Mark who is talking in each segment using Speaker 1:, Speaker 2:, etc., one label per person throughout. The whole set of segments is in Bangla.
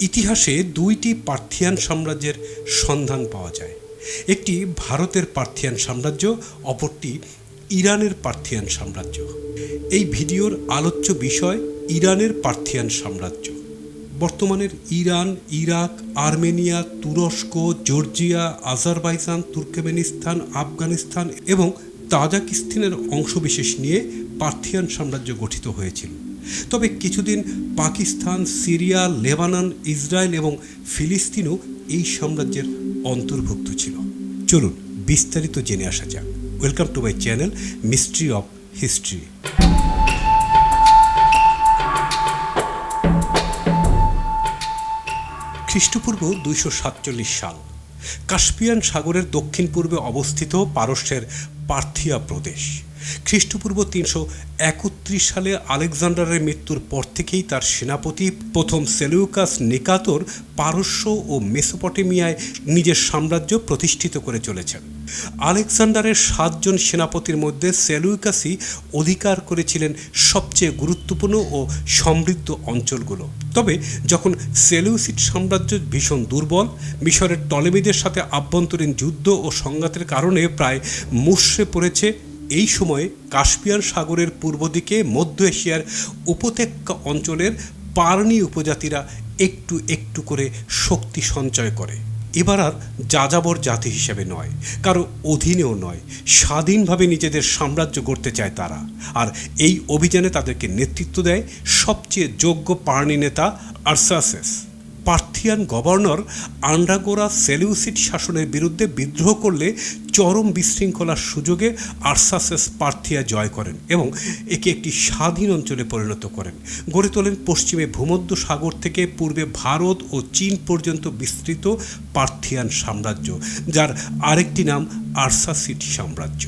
Speaker 1: ইতিহাসে দুইটি পার্থিয়ান সাম্রাজ্যের সন্ধান পাওয়া যায়। একটি ভারতের পার্থিয়ান সাম্রাজ্য, অপরটি ইরানের পার্থিয়ান সাম্রাজ্য। এই ভিডিওর আলোচ্য বিষয় ইরানের পার্থিয়ান সাম্রাজ্য। বর্তমানের ইরান, ইরাক, আর্মেনিয়া, তুরস্ক, জর্জিয়া, আজারবাইজান, তুর্কমেনিস্তান, আফগানিস্তান এবং তাজাকিস্তানের অংশবিশেষ নিয়ে পার্থিয়ান সাম্রাজ্য গঠিত হয়েছিল। তবে কিছুদিন পাকিস্তান, সিরিয়া, লেবানন, ইসরায়েল এবং ফিলিস্তিনও এই সাম্রাজ্যের অন্তর্ভুক্ত ছিল। চলুন বিস্তারিত জেনে আসা যাক। Welcome to my channel mystery of history খ্রিস্টপূর্ব দুইশো সাতচল্লিশ সাল, কাস্পিয়ান সাগরের দক্ষিণ পূর্বে অবস্থিত পারস্যের পার্থিয়া প্রদেশ। খ্রিস্টপূর্ব তিনশো একত্রিশ সালে আলেকজান্ডারের মৃত্যুর পর থেকেই তার সেনাপতি প্রথম সেলিউকাস নিকাতর পারস্য ও মেসোপটেমিয়ায় নিজের সাম্রাজ্য প্রতিষ্ঠিত করে চলেছেন। আলেকজান্ডারের সাতজন সেনাপতির মধ্যে সেলুকাসই অধিকার করেছিলেন সবচেয়ে গুরুত্বপূর্ণ ও সমৃদ্ধ অঞ্চলগুলো। তবে যখন সেলুসিড সাম্রাজ্য ভীষণ দুর্বল, মিশরের টলেমিদের সাথে আভ্যন্তরীণ যুদ্ধ ও সংঘাতের কারণে প্রায় মুষড়ে পড়েছে এই সময়ে কাস্পিয়ান সাগরের পূর্ব দিকে মধ্য এশিয়ার উপত্যকা অঞ্চলের পারনি উপজাতিরা একটু একটু করে শক্তি সঞ্চয় করে। এবার আর যাযাবর জাতি হিসেবে নয়, কারও অধীনেও নয়, স্বাধীনভাবে নিজেদের সাম্রাজ্য গড়তে চায় তারা। আর এই অভিযানে তাদেরকে নেতৃত্ব দেয় সবচেয়ে যোগ্য পার্নি নেতা Arsaces. Parthian governor Andragoras Seleucid শাসনের বিরুদ্ধে বিদ্রোহ করলে চরম বিশৃঙ্খলার সুযোগে আরসাসেস পার্থিয়া জয় করেন এবং একে একটি স্বাধীন অঞ্চলে পরিণত করেন। গড়ে তোলেন পশ্চিমে ভূমধ্য সাগর থেকে পূর্বে ভারত ও চীন পর্যন্ত বিস্তৃত পার্থিয়ান সাম্রাজ্য, যার আরেকটি নাম আরসাসিড সাম্রাজ্য।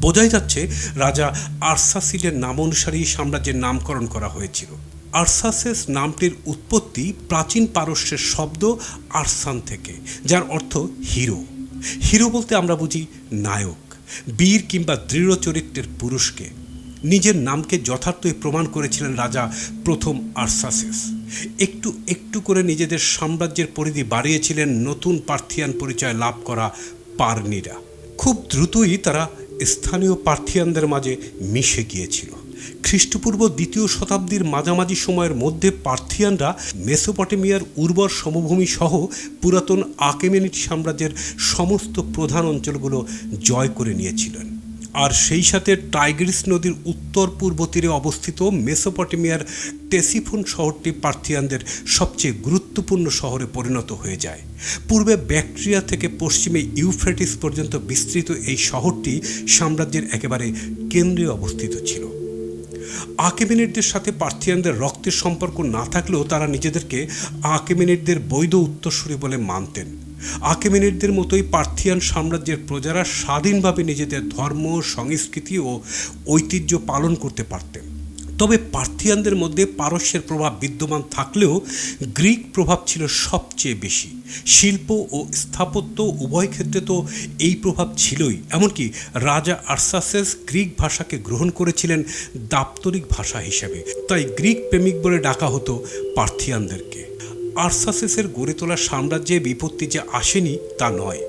Speaker 1: বোঝাই যাচ্ছে, রাজা আরসাসিডের নাম অনুসারেই সাম্রাজ্যের নামকরণ করা হয়েছিল। আরসাসেস নামটির উৎপত্তি প্রাচীন পারস্যের শব্দ আরসান থেকে, যার অর্থ হিরো। হিরো বলতে আমরা বুঝি নায়ক, বীর কিংবা দৃঢ় চরিত্রের পুরুষকে। নিজের নামকে যথার্থই প্রমাণ করেছিলেন রাজা প্রথম আরসাসেস। একটু একটু করে নিজেদের সাম্রাজ্যের পরিধি বাড়িয়েছিলেন নতুন পার্থিয়ান পরিচয় লাভ করা পার্নিরা। খুব দ্রুতই তারা স্থানীয় পার্থিয়ানদের মাঝে মিশে গিয়েছিল। খ্রিস্টপূর্ব দ্বিতীয় শতাব্দীর মাঝামাঝি সময়ের মধ্যে পার্থিয়ানরা মেসোপটেমিয়ার উর্বর সমভূমি সহ পুরাতন আকেমেনিট সাম্রাজ্যের সমস্ত প্রধান অঞ্চলগুলো জয় করে নিয়েছিলেন। আর সেই সাথে টাইগ্রিস নদীর উত্তর পূর্ব তীরে অবস্থিত মেসোপটেমিয়ার টেসিফোন শহরটি পার্থিয়ানদের সবচেয়ে গুরুত্বপূর্ণ শহরে পরিণত হয়ে যায়। পূর্বে ব্যাকট্রিয়া থেকে পশ্চিমে ইউফ্রেটিস পর্যন্ত বিস্তৃত এই শহরটি সাম্রাজ্যের একেবারে কেন্দ্রে অবস্থিত ছিল। আকেমিনিটদের সাথে পার্থিয়ানদের রক্তের সম্পর্ক না থাকলেও তারা নিজেদেরকে আকেমিনেটদের বৈধ উত্তরসূরি বলে মানতেন। আকেমিনেটদের মতোই পার্থিয়ান সাম্রাজ্যের প্রজারা স্বাধীনভাবে নিজেদের ধর্ম, সংস্কৃতি ও ঐতিহ্য পালন করতে পারতেন। তবে পার্থিয়ানদের মধ্যে পারস্যের প্রভাব বিদ্যমান থাকলেও গ্রিক প্রভাব ছিল সবচেয়ে বেশি। শিল্প ও স্থাপত্য উভয় ক্ষেত্রে তো এই প্রভাব ছিলই। এমনকি রাজা আর্সাসেস গ্রিক ভাষাকে গ্রহণ করেছিলেন দাপ্তরিক ভাষা হিসেবে। তাই গ্রিক প্রেমিক বলে ডাকা হতো পার্থিয়ানদেরকে। আর্সাসেসের গড়ে তোলা সাম্রাজ্যে বিপত্তি যে আসেনি তা নয়।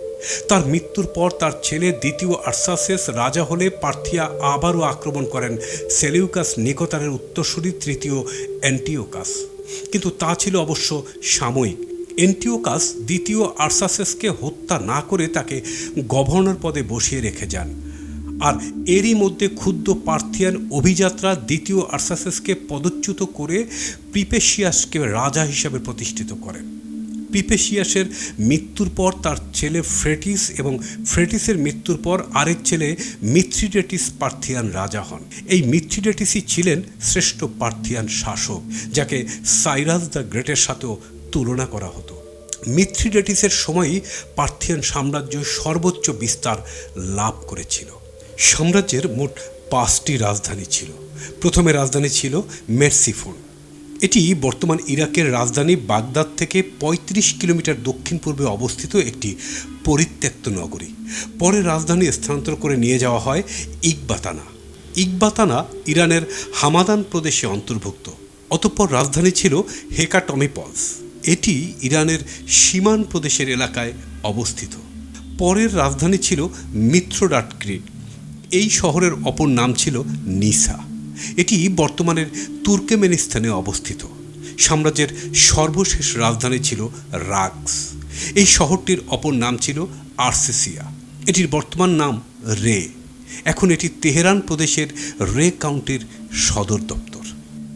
Speaker 1: তার মৃত্যুর পর তার ছেলে দ্বিতীয় আর্সাসেস রাজা হলে পার্থিয়া আবারও আক্রমণ করেন সেলিউকাস নিকোতারের উত্তরসূরি তৃতীয় অ্যান্টিওকাস। কিন্তু তা ছিল অবশ্য সাময়িক। এন্টিওকাস দ্বিতীয় আর্সাসেসকে হত্যা না করে তাকে গভর্নর পদে বসিয়ে রেখে যান। আর এরই মধ্যে ক্ষুদ্র পার্থিয়ান অভিযাত্রা দ্বিতীয় আর্সাসেসকে পদচ্যুত করে প্রিপেশিয়াসকে রাজা হিসাবে প্রতিষ্ঠিত করেন। পিপেশিয়াসের মৃত্যুর পর তার ছেলে ফ্রেটিস এবং ফ্রেটিসের মৃত্যুর পর আরেক ছেলে মিথ্রিডেটিস পার্থিয়ান রাজা হন। এই মিথ্রিডেটিসই ছিলেন শ্রেষ্ঠ পার্থিয়ান শাসক, যাকে সাইরাস দ্য গ্রেটের সাথেও তুলনা করা হতো। মিথ্রিডেটিসের সময়ই পার্থিয়ান সাম্রাজ্য সর্বোচ্চ বিস্তার লাভ করেছিল। সাম্রাজ্যের মোট পাঁচটি রাজধানী ছিল। প্রথমে রাজধানী ছিল মেরসিফোন এটি বর্তমান ইরাকের রাজধানী বাগদাদ থেকে ৩৫ কিলোমিটার দক্ষিণ পূর্বে অবস্থিত একটি পরিত্যক্ত নগরী। পরে রাজধানী স্থানান্তর করে নিয়ে যাওয়া হয় ইকবাতানা। ইকবাতানা ইরানের হামাদান প্রদেশে অন্তর্ভুক্ত। অতঃপর রাজধানী ছিল হেকাটমিপলস। এটি ইরানের সীমান প্রদেশের এলাকায় অবস্থিত। পরের রাজধানী ছিল মিত্রডাটক্রিট এই শহরের অপর নাম ছিল নিসা। এটি বর্তমানের তুর্কেমেনিস্তানে অবস্থিত। সাম্রাজ্যের সর্বশেষ রাজধানী ছিল রাগস। এই শহরটির অপর নাম ছিল আর্সেসিয়া। এটির বর্তমান নাম রে। এখন এটি তেহরান প্রদেশের রে কাউন্টির সদর দপ্তর।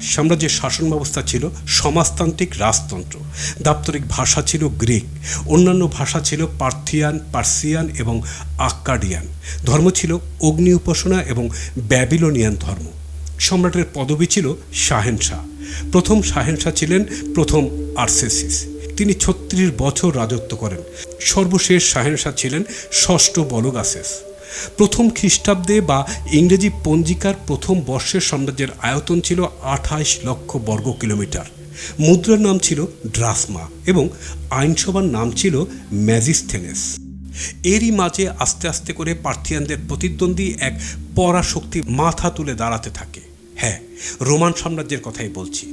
Speaker 1: সাম্রাজ্যের শাসন ব্যবস্থা ছিল সমাজতান্ত্রিক রাজতন্ত্র। দাপ্তরিক ভাষা ছিল গ্রিক। অন্যান্য ভাষা ছিল পার্থিয়ান, পার্সিয়ান এবং আক্কাডিয়ান। ধর্ম ছিল অগ্নি উপাসনা এবং ব্যাবিলনিয়ান ধর্ম। সম্রাটের পদবি ছিল শাহেনশাহ প্রথম শাহেনশাহ ছিলেন প্রথম আর্সেসিস। তিনি ছত্রিশ বছর রাজত্ব করেন। সর্বশেষ শাহেনশাহ ছিলেন ষষ্ঠ বলগাসেস। প্রথম খ্রিস্টাব্দে বা ইংরেজি পঞ্জিকার প্রথম বর্ষের সাম্রাজ্যের আয়তন ছিল আঠাইশ লক্ষ বর্গ কিলোমিটার। মুদ্রার নাম ছিল ড্রাসমা এবং আইনসভার নাম ছিল ম্যাজিস্থেনেস। এরই মাঝে আস্তে আস্তে করে পার্থিয়ানদের প্রতিদ্বন্দ্বী এক পরাশক্তি মাথা তুলে দাঁড়াতে থাকে। হ্যাঁ রোমান সাম্রাজ্যের কথাই বলছি।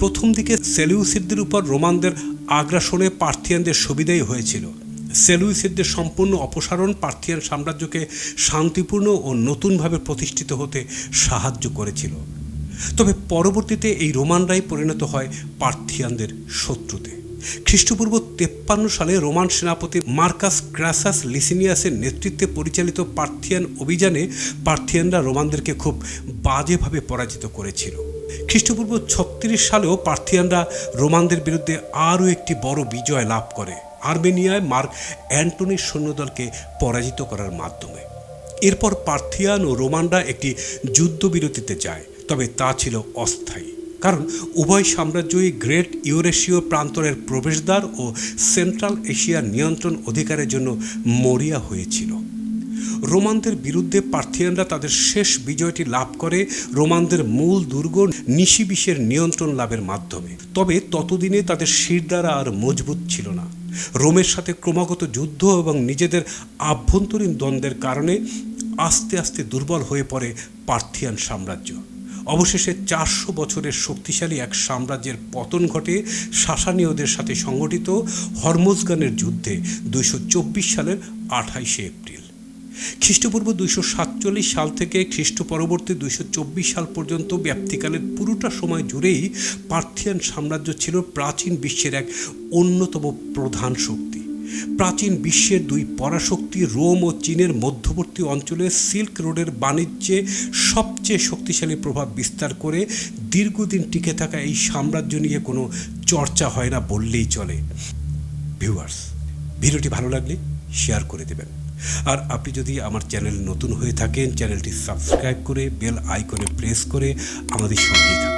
Speaker 1: প্রথম দিকে সেলিউসিদদের উপর রোমানদের আগ্রাসনে পার্থিয়ানদের সুবিধাই হয়েছিল। সেলুইসিদদের সম্পূর্ণ অপসারণ পার্থিয়ান সাম্রাজ্যকে শান্তিপূর্ণ ও নতুনভাবে প্রতিষ্ঠিত হতে সাহায্য করেছিল। তবে পরবর্তীতে এই রোমানরাই পরিণত হয় পার্থিয়ানদের শত্রুতে। খ্রিস্টপূর্ব তেপ্পান্ন সালে রোমান সেনাপতি মার্কাস ক্রাসাস লিসিনিয়াসের নেতৃত্বে পরিচালিত পার্থিয়ান অভিযানে পার্থিয়ানরা রোমানদেরকে খুব বাজেভাবে পরাজিত করেছিল। খ্রিস্টপূর্ব ছত্রিশ সালেও পার্থিয়ানরা রোমানদের বিরুদ্ধে আরও একটি বড় বিজয় লাভ করে, আর্মেনিয়ায় মার্ক অ্যান্টনির সৈন্যদলকে পরাজিত করার মাধ্যমে। এরপর পার্থিয়ান ও রোমানরা একটি যুদ্ধবিরতিতে যায়, তবে তা ছিল অস্থায়ী। কারণ উভয় সাম্রাজ্যই গ্রেট ইউরেশীয় প্রান্তরের প্রবেশদ্বার ও সেন্ট্রাল এশিয়ার নিয়ন্ত্রণ অধিকারের জন্য মরিয়া হয়েছিল। রোমানদের বিরুদ্ধে পার্থিয়ানরা তাদের শেষ বিজয়টি লাভ করে রোমানদের মূল দুর্গ নিশিবিশের নিয়ন্ত্রণ লাভের মাধ্যমে। তবে ততদিনে তাদের শিরদারা আর মজবুত ছিল না। রোমের সাথে ক্রমাগত যুদ্ধ এবং নিজেদের আভ্যন্তরীণ দ্বন্দ্বের কারণে আস্তে আস্তে দুর্বল হয়ে পড়ে পার্থিয়ান সাম্রাজ্য। অবশেষে চারশো বছরের শক্তিশালী এক সাম্রাজ্যের পতন ঘটে। সাসানীয়দের সাথে সংগঠিত হরমোজগানের যুদ্ধে দুইশো চব্বিশ সালের আঠাইশে এপ্রিল। খ্রিস্টপূর্ব দুইশো সাতচল্লিশ সাল থেকে খ্রিস্ট পরবর্তী দুইশো চব্বিশ সাল পর্যন্ত ব্যাপ্তিকালের পুরোটা সময় জুড়েই পার্থিয়ান সাম্রাজ্য ছিল প্রাচীন বিশ্বের এক অন্যতম প্রধান শক্তি। প্রাচীন বিশ্বের দুই পরাশক্তি রোম ও চীনের মধ্যবর্তী অঞ্চলে সিল্ক রোডের বাণিজ্যে সবচেয়ে শক্তিশালী প্রভাব বিস্তার করে দীর্ঘদিন টিকে থাকা এই সাম্রাজ্য নিয়ে কোনো চর্চা হয় না বললেই চলে। ভিউয়ার্স, ভিডিওটি ভালো লাগলে শেয়ার করে দেবেন। আর আপনি যদি আমার চ্যানেল নতুন হয়ে থাকেন, চ্যানেলটি সাবস্ক্রাইব করে বেল আইকনে প্রেস করে আমাদের সঙ্গেই থাকুন।